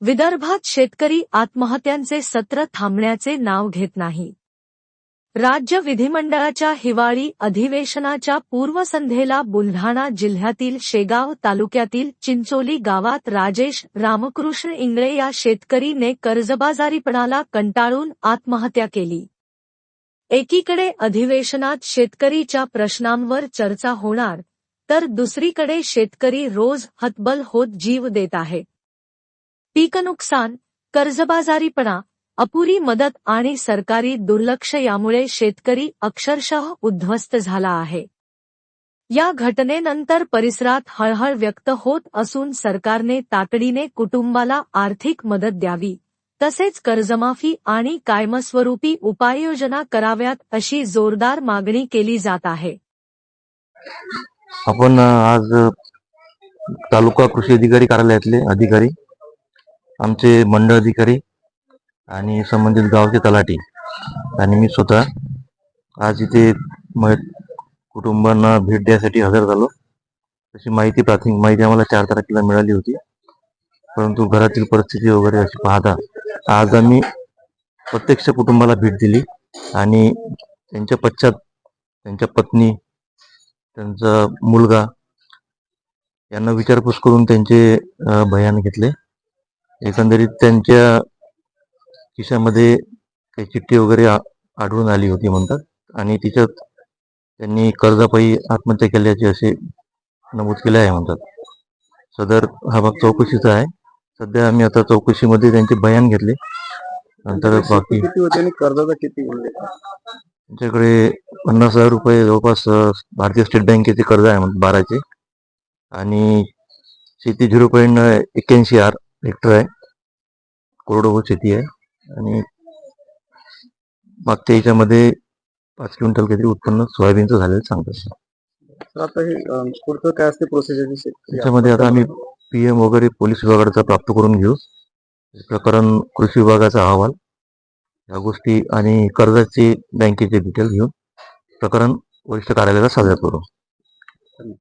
विदर्भात शेतकरी आत्महत्यांचे सत्र थांबण्याचे नाव घेत नाही. राज्य विधिमंडळाच्या हिवाळी अधिवेशनाच्या पूर्वसंध्येला बुलढाणा जिल्ह्यातील शेगाव तालुक्यातील चिंचोली गावात राजेश रामकृष्ण इंगळे या शेतकरीने कर्जबाजारीपणाला कंटाळून आत्महत्या केली. एकीकडे अधिवेशनात शेतकरीच्या प्रश्नांवर चर्चा होणार तर दुसरीकडे शेतकरी रोज हतबल होत जीव देत आहे. पीक नुकसान कर्जबाजारीपणा अपुरी मदत आणि सरकारी दुर्लक्ष यामुळे शेतकरी अक्षरशः उद्ध्वस्त झाला आहे. या घटनेनंतर परिसरात हळहळ व्यक्त होत असून सरकारने तातडीने कुटुंबाला आर्थिक मदत द्यावी तसेच कर्जमाफी आणि कायमस्वरूपी उपाययोजना कराव्यात अशी जोरदार मागणी केली जात आहे. आपण आज तालुका कृषी अधिकारी कार्यालयातले अधिकारी आमचे मंडळ अधिकारी आणि संबंधित गावचे तलाठी. आणि मी स्वतः आज इथे म- कुटुंबांना भेट द्यासाठी हजर झालो. तशी माहिती प्राथमिक माहिती आम्हाला चार तारखेला मिळाली होती. परंतु घरातील परिस्थिती वगैरे अशी पाहता आज आम्ही प्रत्यक्ष कुटुंबाला भेट दिली आणि त्यांच्या पश्चात त्यांच्या पत्नी त्यांचा मुलगा यांना विचारपूस करून त्यांचे भयान बयान घेतले. एकंदरीत त्यांच्या खिशामध्ये काही चिठ्ठी वगैरे आढळून आली होती म्हणतात. आणि तिच्यात त्यांनी कर्जापायी आत्महत्या केल्याचे असे नमूद केले आहे म्हणतात. सदर हा भाग चौकशीचा आहे. सध्या आम्ही आता चौकशीमध्ये त्यांचे बयान घेतले. नंतर बाकी कर्जाचा किती म्हणजे? त्यांच्याकडे पन्नास हजार रुपये जवळपास भारतीय स्टेट बँकेचे कर्ज आहे म्हणतात बाराचे. आणि शेती झिरो पॉईंट एक्क्याऐंशी आर हेक्टर आहे. कोरडवाहू शेती आहे. आणि मागच्या याच्यामध्ये पाच क्विंटल काहीतरी उत्पन्न सोयाबीनचं झालेलं सांगतात तर आता हे पुढचं काय असते प्रोसिजर त्याच्यामध्ये आता आम्ही पीएम वगैरे पोलीस विभागाचा प्राप्त करून घेऊ. प्रकरण कृषी विभागाचा अहवाल. या गोष्टी आणि कर्जाचे बँकेचे डिटेल घेऊन प्रकरण वरिष्ठ कार्यालयाला सादर करू.